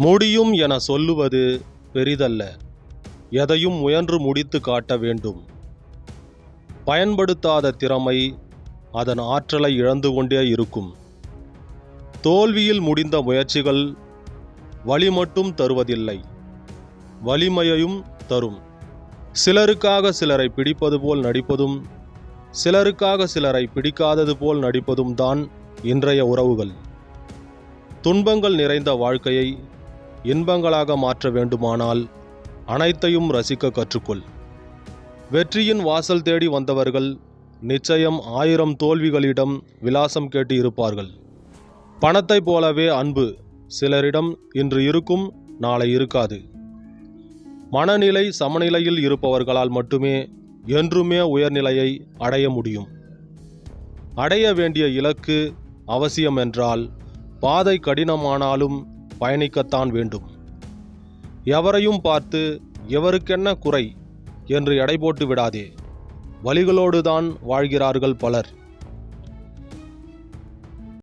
முடியும் என சொல்லுவது பெரிதல்ல. எதையும் முயன்று முடித்து காட்ட வேண்டும். பயன்படுத்தாத திறமை அதன் ஆற்றலை இழந்து கொண்டே இருக்கும். தோல்வியில் முடிந்த முயற்சிகள் வழி மட்டும் தருவதில்லை. வலிமையையும் தரும். சிலருக்காக சிலரை பிடிப்பது போல் நடிப்பதும் சிலருக்காக சிலரை பிடிக்காதது போல் நடிப்பதும் தான் இன்றைய உறவுகள். துன்பங்கள் நிறைந்த வாழ்க்கையை இன்பங்களாக மாற்ற வேண்டுமானால் அனைத்தையும் ரசிக்க கற்றுக்கொள். வெற்றியின் வாசல் தேடி வந்தவர்கள் நிச்சயம் ஆயிரம் தோல்விகளிடம் விலாசம் கேட்டு இருப்பார்கள். பணத்தைப் போலவே அன்பு சிலரிடம் இன்று இருக்கும் நாளை இருக்காது. மனநிலை சமநிலையில் இருப்பவர்களால் மட்டுமே என்றுமே உயர்நிலையை அடைய முடியும். அடைய வேண்டிய இலக்கு அவசியம் என்றால் பாதை கடினமானாலும் பயணிக்கத்தான் வேண்டும். எவரையும் பார்த்து எவருக்கென்ன குறை? என்று எடை போட்டு விடாதே. வழிகளோடுதான் வாழ்கிறார்கள் பலர்.